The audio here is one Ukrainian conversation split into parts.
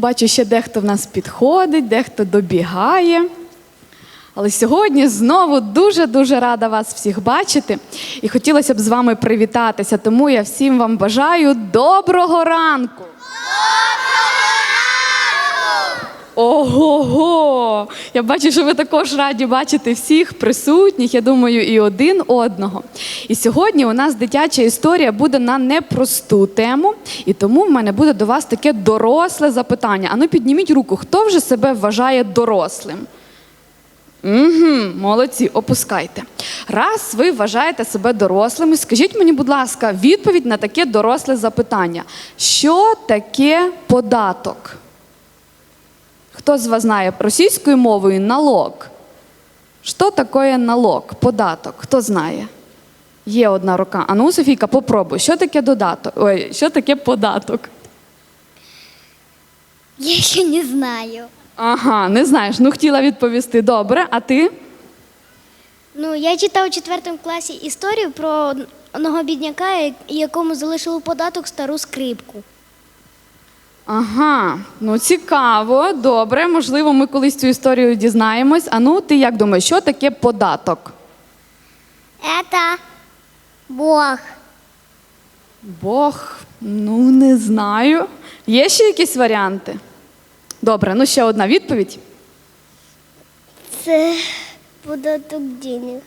бачу, ще дехто в нас підходить, дехто добігає. Але сьогодні знову дуже-дуже рада вас всіх бачити. І хотілося б з вами привітатися, тому я всім вам бажаю доброго ранку. Ого-го! Я бачу, що ви також раді бачити всіх присутніх, я думаю, і один одного. І сьогодні у нас дитяча історія буде на непросту тему, і тому в мене буде до вас таке доросле запитання. Ану, підніміть руку, хто вже себе вважає дорослим? Угу, молодці, опускайте. Раз ви вважаєте себе дорослими, скажіть мені, будь ласка, відповідь на таке доросле запитання. Що таке податок? Хто з вас знає російською мовою налог? Що таке налог? Податок? Хто знає? Є одна рука. А ну, Софійка, попробуй. Що таке додаток? Ой, що таке податок? Я ще не знаю. Ага, не знаєш. Ну хотіла відповісти. Добре, а ти? Ну, я читав у четвертому класі історію про одного бідняка, якому залишили податок стару скрипку. Ага, ну цікаво, добре. Можливо, ми колись цю історію дізнаємось. А ну, ти як думаєш, що таке податок? Это Бог. Бог, ну не знаю. Є ще якісь варіанти? Добре, ну ще одна відповідь. Це податок денег.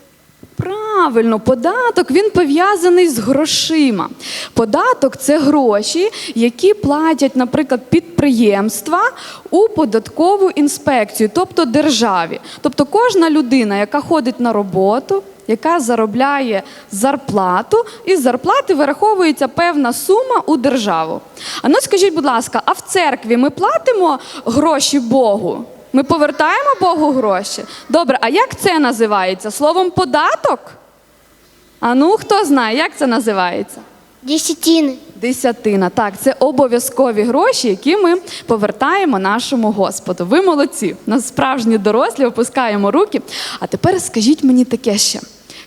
Правильно, податок він пов'язаний з грошима. Податок це гроші, які платять, наприклад, підприємства у податкову інспекцію, тобто державі. Тобто кожна людина, яка ходить на роботу, яка заробляє зарплату, із зарплати вираховується певна сума у державу. А ну скажіть, будь ласка, а в церкві ми платимо гроші Богу? Ми повертаємо Богу гроші? Добре, а як це називається? Словом податок? А ну, хто знає, як це називається? Десятини. Десятина. Так, це обов'язкові гроші, які ми повертаємо нашому Господу. Ви молодці. Нас справжні дорослі, опускаємо руки. А тепер скажіть мені таке ще: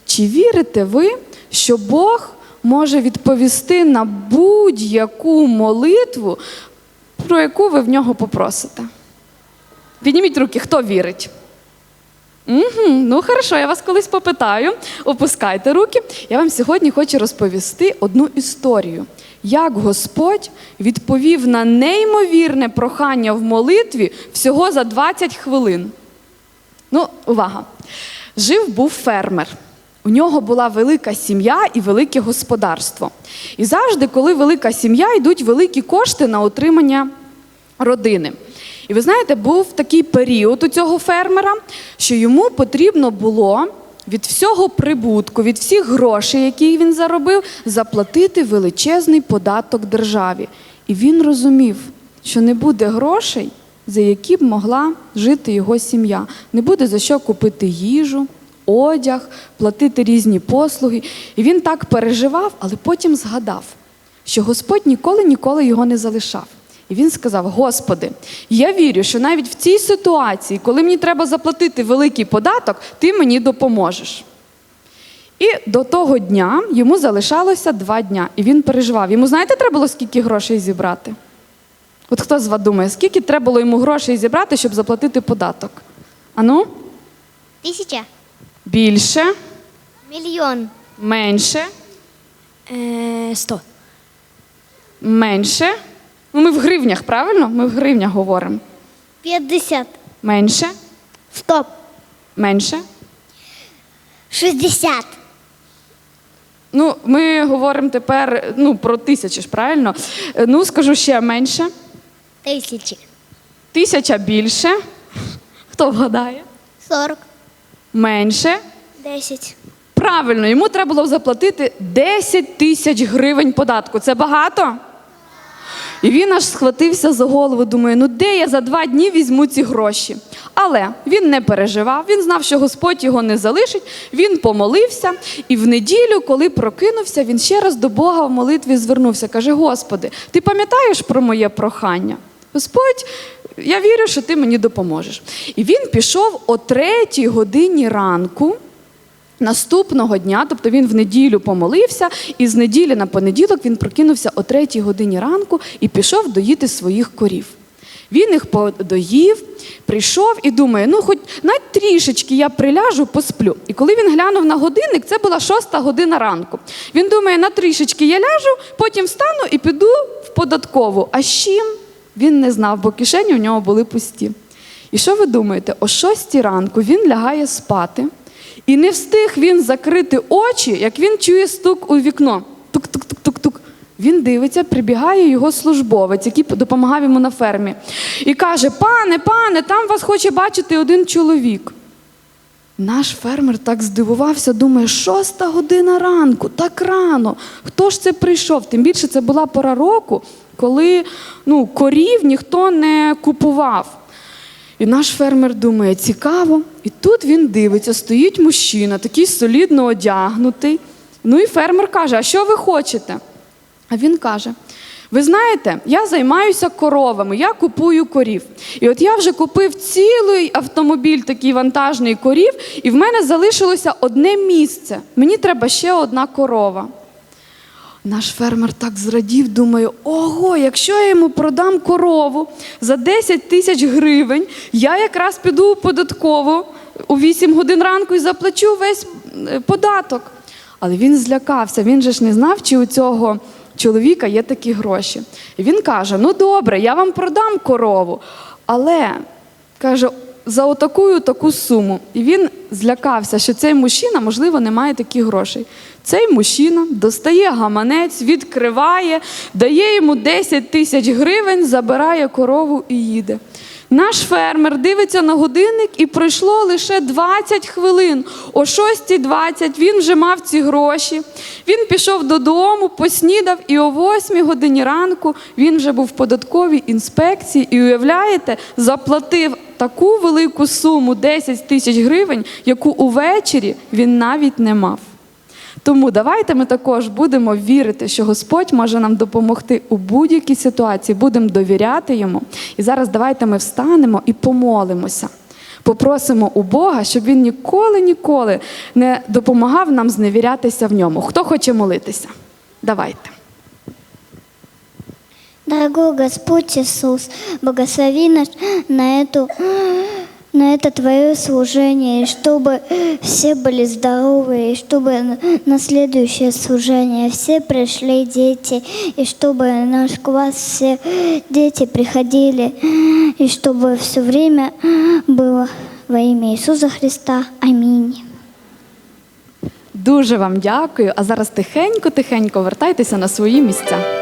чи вірите ви, що Бог може відповісти на будь-яку молитву, про яку ви в нього попросите? Підніміть руки, хто вірить? Угу, ну хорошо, я вас колись попитаю. Опускайте руки. Я вам сьогодні хочу розповісти одну історію, як Господь відповів на неймовірне прохання в молитві всього за 20 хвилин. Ну, увага. Жив був фермер. У нього була велика сім'я і велике господарство. І завжди, коли велика сім'я, йдуть великі кошти на утримання родини. І ви знаєте, був такий період у цього фермера, що йому потрібно було від всього прибутку, від всіх грошей, які він заробив, заплатити величезний податок державі. І він розумів, що не буде грошей, за які б могла жити його сім'я. Не буде за що купити їжу, одяг, платити різні послуги. І він так переживав, але потім згадав, що Господь ніколи ніколи його не залишав. І він сказав: Господи, я вірю, що навіть в цій ситуації, коли мені треба заплатити великий податок, ти мені допоможеш. І до того дня йому залишалося два дня, і він переживав. Йому знаєте, треба було скільки грошей зібрати? От хто з вас думає, скільки треба було йому грошей зібрати, щоб заплатити податок? Ану, Тисяча. більше, Мільйон. менше, Е, сто. менше. Ну, ми в гривнях, правильно? Ми в гривнях говоримо. П'ятдесят. Менше, Стоп. менше. Шістдесят. Ну, ми говоримо тепер ну, про тисячі ж, правильно? Е, Ну, скажу ще менше. Тисячі. Тисяча більше. Хто вгадає? Сорок. Менше. Десять. Правильно, йому треба було заплатити 10 тисяч гривень податку. Це багато? І він аж схватився за голову, думає, ну де я за два дні візьму ці гроші? Але він не переживав, він знав, що Господь його не залишить. Він помолився, і в неділю, коли прокинувся, він ще раз до Бога в молитві звернувся. Каже: Господи, ти пам'ятаєш про моє прохання? Господь, я вірю, що ти мені допоможеш. І він пішов о третій годині ранку. Наступного дня, тобто він в неділю помолився, і з неділі на понеділок він прокинувся о третій годині ранку і пішов доїти своїх корів. Він їх подоїв, прийшов і думає: ну, хоч навіть трішечки я приляжу, посплю. І коли він глянув на годинник, це була шоста година ранку. Він думає, на трішечки я ляжу, потім встану і піду в податкову. А з чим? Він не знав, бо кишені у нього були пусті. І що ви думаєте? О шостій ранку він лягає спати, і не встиг він закрити очі, як він чує стук у вікно. Тук-тук-тук-тук-тук. Він дивиться, прибігає його службовець, який допомагав йому на фермі, і каже: Пане, пане, там вас хоче бачити один чоловік. Наш фермер так здивувався, думає, шоста година ранку, так рано. Хто ж це прийшов? Тим більше це була пора року, коли ну, корів ніхто не купував. І наш фермер думає, цікаво. І тут він дивиться, стоїть мужчина, такий солідно одягнутий. Ну і фермер каже: А що ви хочете? А він каже: Ви знаєте, я займаюся коровами, я купую корів. І от я вже купив цілий автомобіль, такий вантажний корів, і в мене залишилося одне місце. Мені треба ще одна корова. Наш фермер так зрадів, думає: ого, якщо я йому продам корову за 10 тисяч гривень, я якраз піду у податкову у 8 годин ранку і заплачу весь е, податок. Але він злякався, він же ж не знав, чи у цього чоловіка є такі гроші. І він каже: Ну добре, я вам продам корову, але каже, за отаку таку суму. І він злякався, що цей мужчина, можливо, не має таких грошей. Цей мужчина достає гаманець, відкриває, дає йому 10 тисяч гривень, забирає корову і їде. Наш фермер дивиться на годинник і пройшло лише 20 хвилин. О 6.20 він вже мав ці гроші. Він пішов додому, поснідав, і о 8 годині ранку він вже був в податковій інспекції і, уявляєте, заплатив таку велику суму 10 тисяч гривень, яку увечері він навіть не мав. Тому давайте ми також будемо вірити, що Господь може нам допомогти у будь-якій ситуації, будемо довіряти йому. І зараз давайте ми встанемо і помолимося. Попросимо у Бога, щоб він ніколи, ніколи не допомагав нам зневірятися в ньому. Хто хоче молитися? Давайте. Дорогой Господь Иисус, благослови нас на, эту, на это Твое служение, и чтобы все были здоровы, и чтобы на следующее служение все пришли дети, и чтобы наш класс все дети приходили, и чтобы все время было во имя Иисуса Христа. Аминь. Дуже вам дякую. А зараз тихенько-тихенько вертайтеся на свої місця.